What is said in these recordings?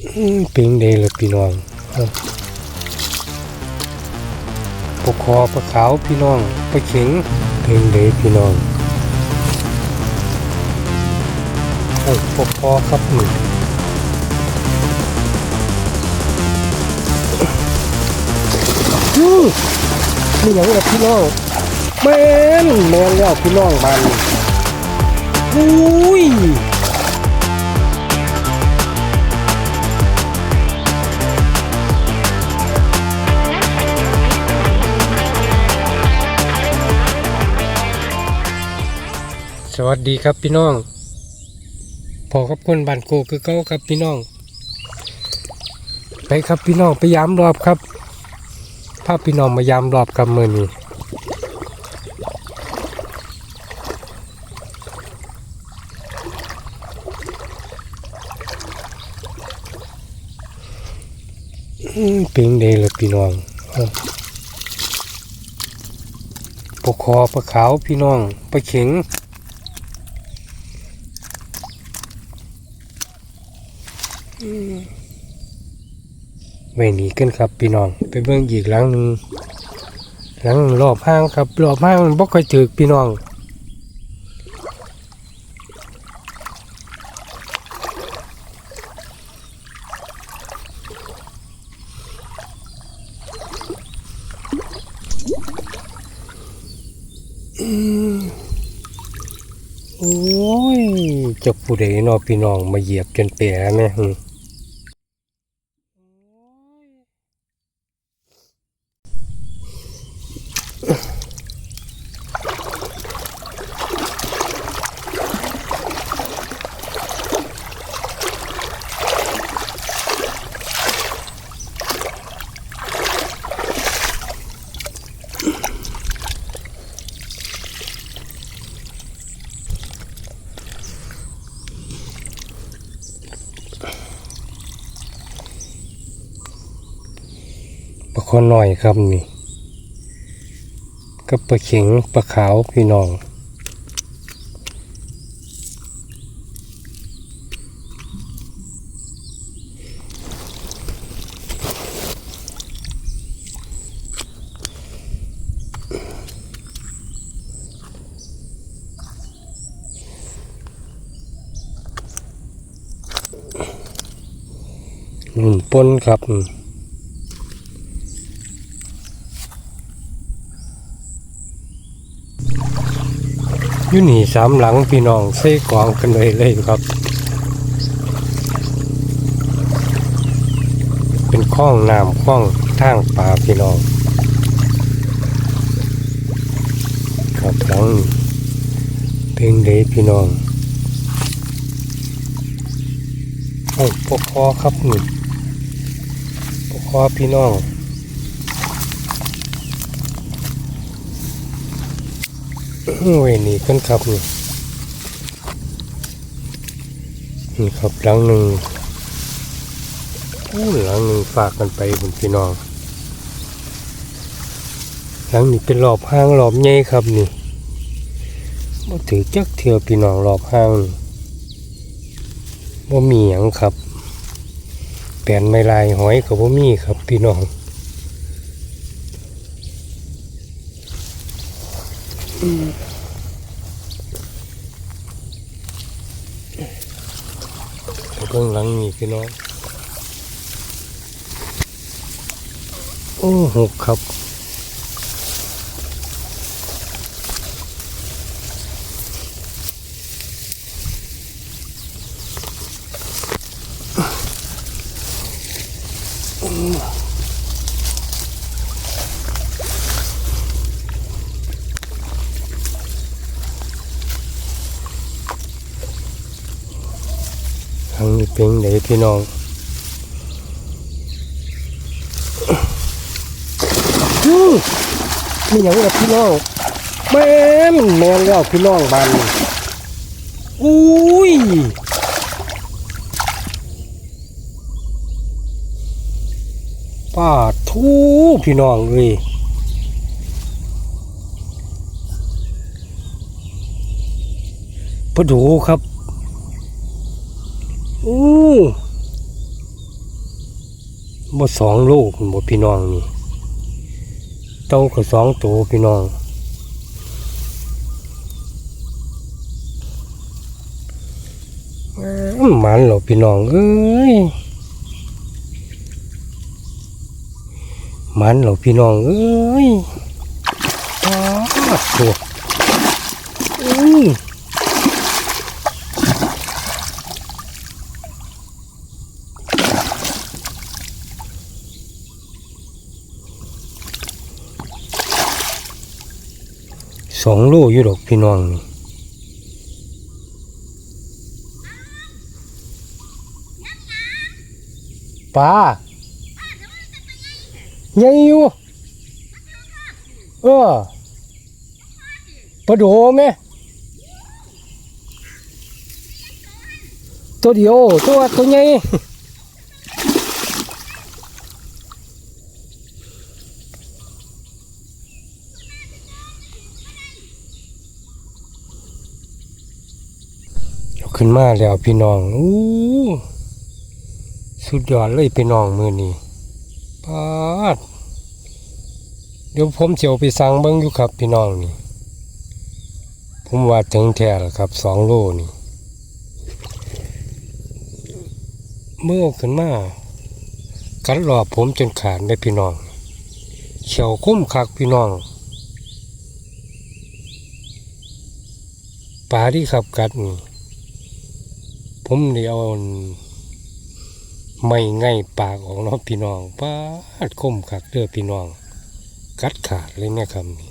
เป็นเดเลยพี่น้องเอ้าปกคอปลาขาวพี่น้องปลาเข็งเป็นเดพี่น้องโอ้ปกคอครับนี่อืมนี่อย่างกับพี่น้องแมนแมนแล้วพี่น้องบานอุ้ย วัสดีครับพี่น้องพอกับคนบ้านโกคือเก้าครับพี่น้อง ไปครับพี่น้องไปยามรอบครับพาพี่น้องมายามรอบกับมือนี้อืมเป็นเดลพี่น้องเอ้าปกคอปลาขาวพี่น้องปลาเข็ง ไว้หนีกันครับพี่น้องไปเบิ่งอีกหลังหนึ่งหลังรอบห้างครับรอบห้างมันบ่ค่อยถึกพี่น้องอืมโอ้ยเจะผู้ใดนอพี่น้องมาเหยียบจนแปรแม่หึป คอหน่อยครับนี่ก็ปลาเข็งปลาขาวพี่น้องนุ่นปนครับ อยู่นี่สามหลังพี่น้องใส่กองกันเลยเลยครับ เป็นคลองน้ำคลองทางป่าพี่น้อง ครับหลังเพลงเดพี่น้องโอ้ปกคอครับนี่ปกคอพี่น้อง โอ้ยนี่กันครับนี่นี่ครับหลังหนึ่งอู้หลังหนึ่งฝากกันไปบนพี่น้องหลังนี้เป็นรอบห้างรอบใหญ่ครับนี่บ่ถือจักเที่ยวพี่น้องรอบห้างบ่มีหยังครับแปลนไม่ลายหอยกับบ่มีครับพี่น้องไป เบื้องหลังนี่พี่น้อง โอ้หกครับางนี้เป็นไหนพี่น้องมีอย่างกับพี่น้องแม่นแม่นแล้วพี่น้องบานอุ้ยป้าทูพี่น้องเลยปลาดูครับ อู้บ่สองลูกบ่พี่น้องนี่เต้าก็สองโตพี่น้องมันเหรอพี่น้องเอ้ยมันเหรอพี่น้องเอ้ยอ้าวตัวอื้ สองโลอยู่ดอกพี่น้องนี่ปลาใหญ่อยู่เออปลาโดไหมตัวเดียวตัวตัวใหญ่ ขึ้นมาแล้วพี่น้องอู้สุดยอดเลยพี่น้องมือนี้ปาดเดี๋ยวผมเจียวไปสั่งเบิ้งอยู่ครับพี่น้องนี่ ผมว่าถึงแท้แล้วครับสองโลนี่เมื่อขึ้นมากัดหลอบผมจนขาดได้พี่น้องเขียวคุ้มคักพี่น้องปลาที่ขับกัดนี่ ผมเดียวไม่ไง่ายปากของน้องพี่น้องปาดคมขักเด้อพี่น้อง กัดขาดเลยเนี่ยคำนี้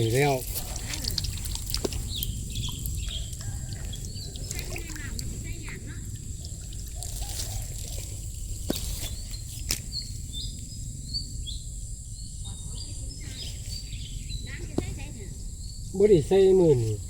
นี่แล้วบ่ได้ใส่มือนี่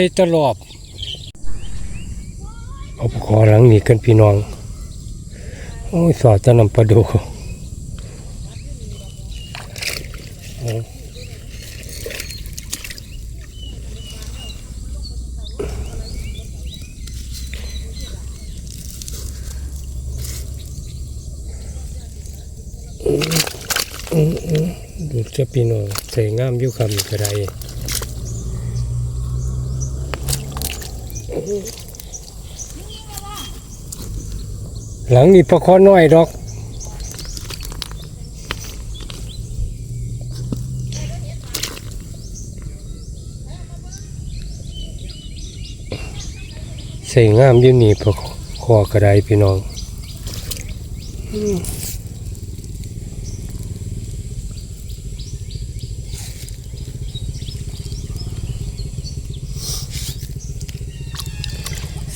ส่ตลอดเอาขอหลังนี้กันพี่น้อง โอ้ยสอดจะนำปลาดูเอาดูจะพี่น้องใส่งามอยุคำกระได หลังนี้ปลาคอน้อยดอก ใส่งามยู่นี่ปลาคอกระไดพี่น้อง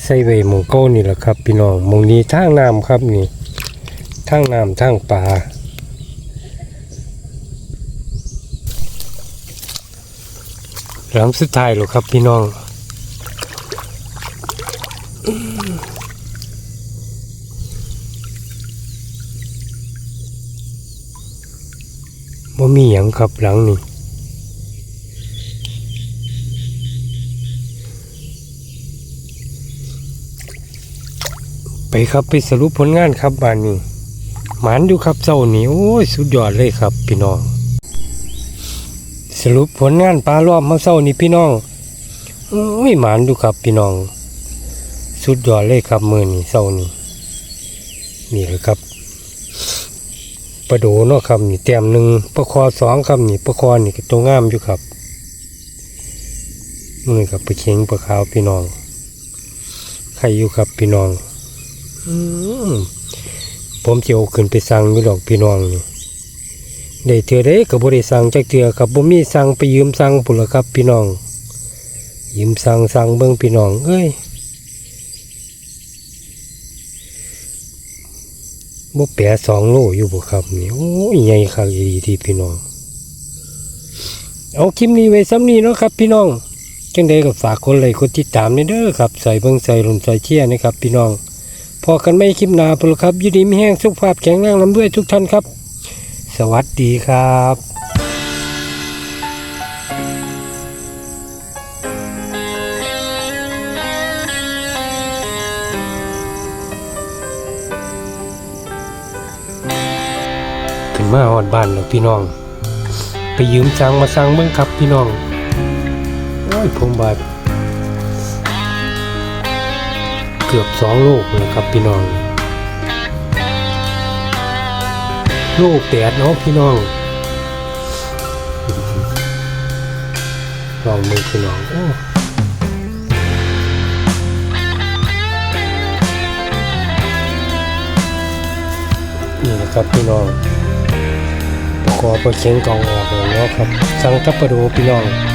ใส่ไว้มองเก้านี่แหละครับพี่น้องมองนี้ทางน้ำครับนี่ทางน้ำทางป่าหลังสุดท้ายหรอครับพี่น้องบ่มีหยังครับหลังนี่ ไปครับไปสรุปผลงานครับบ้านนี้หมานอยู่ครับเจ้านี่โอ้ยสุดยอดเลยครับ พี่น้อง สรุปผลงานปลารอบมื่อเช้านี่พี่น้องโอ้ยหมานอยู่ครับพี่น้อง สุดยอดเลยครับมือนี่เช้านี่นี่เลยครับปลาโดเนาะครับนี่แต้มหนึ่งปลาคอสองครับนี่ปลาคอนี่ก็ตัวงามอยู่ครับมือกับไปเข็งปลาขาวพี่น้องใครอยู่ครับพี่น้อง อืมผมจะเอาขึ้นไปสั่งอยู่ดอกพี่น้องนี่ได้เทื่อได้ก็บ่ได้สั่งจักเทื่อครับบ่มีสั่งไปยืมสั่งพุ่นละครับ พี่น้อง ยืมสั่งสั่งเบิ่งพี่น้อง เอ้ยบ่แปะสองโลอยู่บ่ครับนี่โอ้ยใหญ่คักอีหลีที่พี่น้อง เอาคลิปนี้ไว้ซ้ำนี้เนาะครับ พี่น้องจังใดก็ฝากคนไลค์กดติดตามนี่เด้อครับ ใส่เบิ่งใส่ลมใส่เชียร์นะครับ พี่น้อง พอกันไม่คลิปหนาพลครับยินดีมีแห้งสุขภาพแข็งแรงลำด้วยทุกท่านครับ สวัสดีครับขึ้นมาหอดบ้านแล้วพี่น้อง ไปยืมจังมาสั่งเบิ่งครับพี่น้อง โอ้ยผมบาด กือบสองลูกเลยครับพี่น้อง ลูกแปดเนาะพี่น้องลองมือพี่น้องโอ้นี่นะครับพี่น้องขอไปเชียงกองออกเลยเนาะครับ สั่งทับประดูพี่น้อง